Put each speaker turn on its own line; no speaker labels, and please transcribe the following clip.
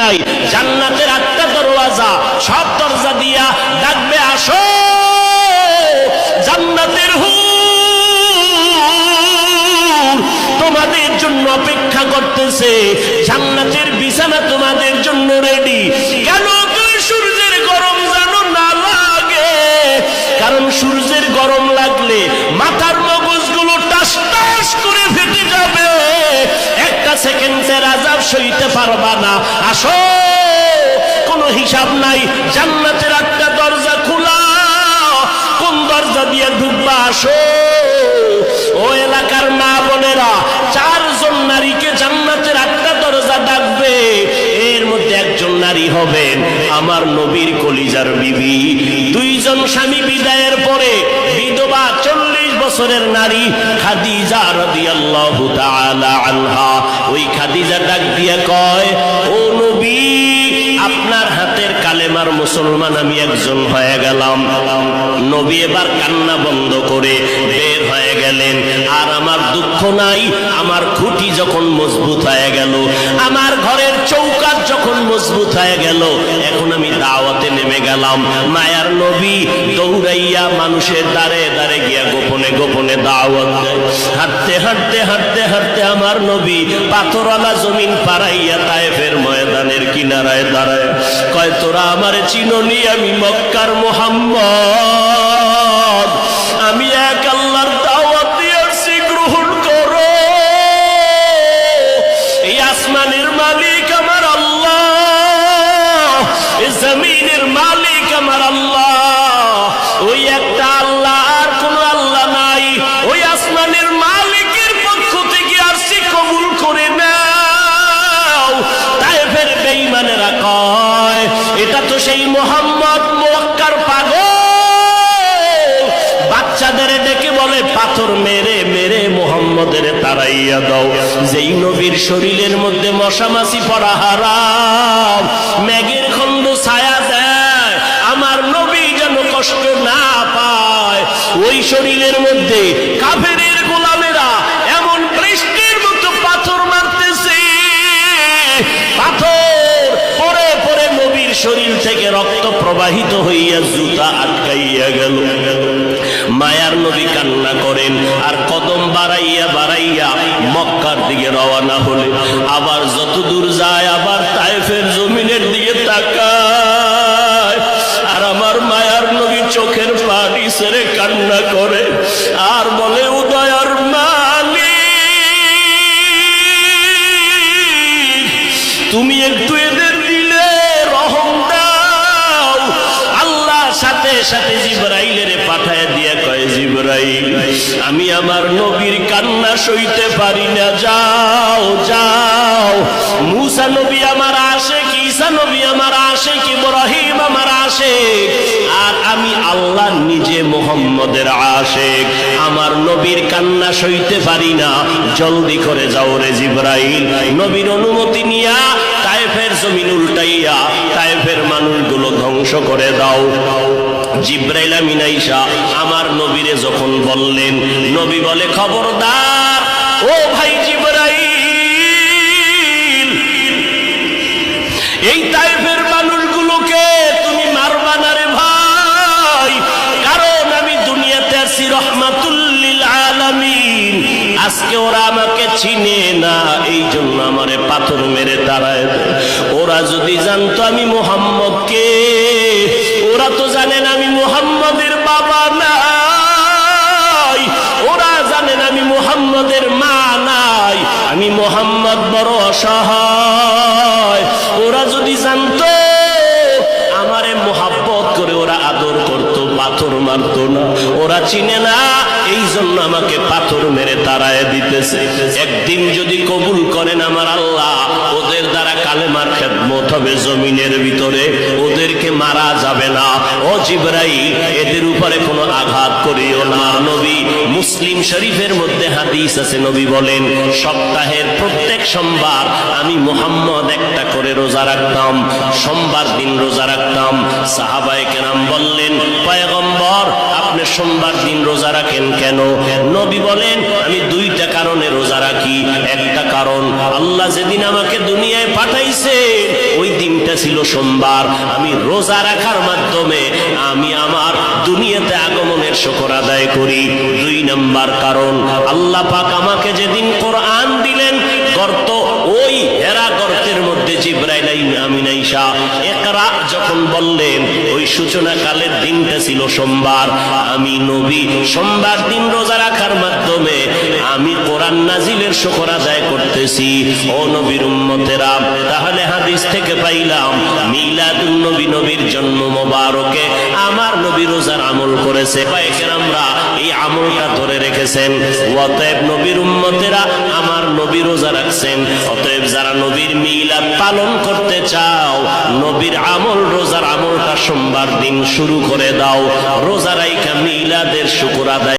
নাই। জান্নাতের আটটা দরওয়াজা, সব দরজা দিয়া ডাকবে, আসো! জান্নাতের হুর তোমাদের জন্য অপেক্ষা করতেছে। জান্নাতের বিছানা তোমাদের জন্য রেডি কেন সূর্যের গরম জানো না লাগে? কারণ সূর্যের গরম সইতে পারবা না। আসো, কোনো হিসাব নাই। জান্নাতের একটা দরজা খোলা। কোন দরজা দিয়ে ঢুকবা? আসো। ও এলাকার মা বোনেরা, চারজন নারীকে জান্নাতের একটা দরজা ডাকবে। এর মধ্যে একজন নারী হবেন আমার নবীর কলিজার বিবি। দুইজন স্বামী বিদায়ের পরে বিধবা চল্লিশ বছরের নারী খাদিজা রাদিয়াল্লাহু তাআলা আনহা। ওই খাদিজা ডাক দিয়ে কয়, ও নবী, আপনার হাতের কালেমার মুসলমান আমি একজন হয়ে গেলাম। নবী এবার কান্না বন্ধ করে বের হয়ে গেলেন। আর আমার দুঃখ নাই, আমার খুঁটি যখন মজবুত হয়ে গেল, আমার ঘরের চৌকাট যখন মজবুত হয়ে গেল, এখন আমি নেমে গেলাম। মায়ার নবী দৌড়াইয়া মানুষের দ্বারে দ্বারে গিয়া গোপনে গোপনে দাওয়াত হাঁটতে হাঁটতে হাঁটতে হাঁটতে আমার নবী পাথরওয়ালা জমিন পাড়াইয়া তায়েফের ময়দানের কিনারায় দাঁড়ায়। কয়, তোরা আমার চিননি আমি মক্কার মোহাম্মদ? তো সেই মোহাম্মদ মোয়াক্কার পাগল। বাচ্চাদের ডেকে বলে, পাথর মেরে মেরে মোহাম্মদের তারাইয়া দাও। যেই নবীর শরীরের মধ্যে মশামাছি পড়া হারাম, ম্যাগের খন্ড ছায়া দেয়, আমার নবী যেন কষ্ট না পায়। ওই শরীরের মধ্যে থেকে রক্ত প্রবাহিত হইয়া জুতা আটকাইয়া গেল। মায়ার নবী কান্না করেন, আর কদম বাড়াইয়া বাড়াইয়া মক্কার দিকে রওনা হলে আবার যত দূর যায়, আবার তাইফের জমিনের দিকে তাকায়। আর আমার মায়ার নবী চোখের পানি সেরে কান্না করে। জিব্রাইল আমি আমার নবীর কান্না সইতে পারি না। যাও যাও। মুসা নবী আমার আসে কি ঈসা নবী আমার আসে কি ইব্রাহিম আমার আসে আর আমি আল্লাহ নিজে মোহাম্মদের আশেক। আমার নবীর কান্না সইতে পারি না। জলদি করে যাও রে জিব্রাইল। নবীর অনুমতি নিয়া তায়েফের জমিন উল্টাইয়া তায়েফের মানুষগুলো ধ্বংস করে দাও। জিব্রাইল আমিনাইসা আমার নবীরে যখন বললেন, নবী বলে, খবরদার, ও ভাই জিব্রাইল, এই টাইপের মানুষগুলোকে তুমি মারবা না রে ভাই কারণ আমি দুনিয়াতে আছি, রহমাতুল্লিল আলামিন আজকে ওরা আমাকে চিনে না এই জন্য আমারে পাথর মেরে দেয়। ওরা যদি জানতো আমি মোহাম্মদকে মোহাম্মদ বড় অসহায়। ওরা যদি জানতো, আমারে মোহাব্বত করে ওরা আদর করত, পাথর মারত না। ওরা চিনে না এই জন্য আমাকে পাথর মেরে তারায় দিতেছে। একদিন যদি কবুল করেন আমার আল্লাহ কালেমার খেদমত হবে জমিনের ভিতরে, ওদেরকে মারা যাবে না। ও জিব্রাই এদের উপরে কোনো আঘাত করিও না। নবী মুসলিম শরীফের মধ্যে হাদিস আছে, নবী বলেন, সপ্তাহের প্রত্যেক সোমবার আমি মোহাম্মদ একটা করে রোজা রাখতাম, সোমবার দিন রোজা রাখতাম। সাহাবায়ে কেরাম বললেন, পয়গম্বর সোমবার দিন রোজা রাখেন কেন? নবী বলেন, আমি দুইটা কারণে রোজা রাখি। একটা কারণ, আল্লাহ যেদিন আমাকে দুনিয়ায় পাঠাইছে, ওই দিনটা ছিল সোমবার। আমি রোজা রাখার মাধ্যমে আমি আমার দুনিয়াতে আগমনের শুকর আদায় করি। দুই নাম্বার কারণ, আল্লাহ পাক আমাকে যেদিন কোরআন দিলেন, গর্ত জিব্রাইল আমিন আইসা, একরা যখন বললেন, ওই সূচনা কালের দিনটা ছিল সোমবার, আমি নবী, সোমবার দিন রোজা রাখার মাধ্যমে আমি কোরআন নাজিলের শুকর আদায় করতেছি। ও নবীর উম্মতেরা, তাহলে হাদিস থেকে পাইলাম, মিলাদুন নবী নবীর জন্ম মোবারকে আমার নবী রোজার আমল করেছে। এই আমলটা ধরে রেখেছেন। অতএব নবীর উম্মতেরা আমার নবী রোজা রাখছেন। অতএব যারা নবীর মিলাদ পালন করতে চাও, নবীর আমল, রোজার আমলটা সোমবার দিন শুরু করে দাও। রোজা রাইখা মিলাদের শুকুর আদায়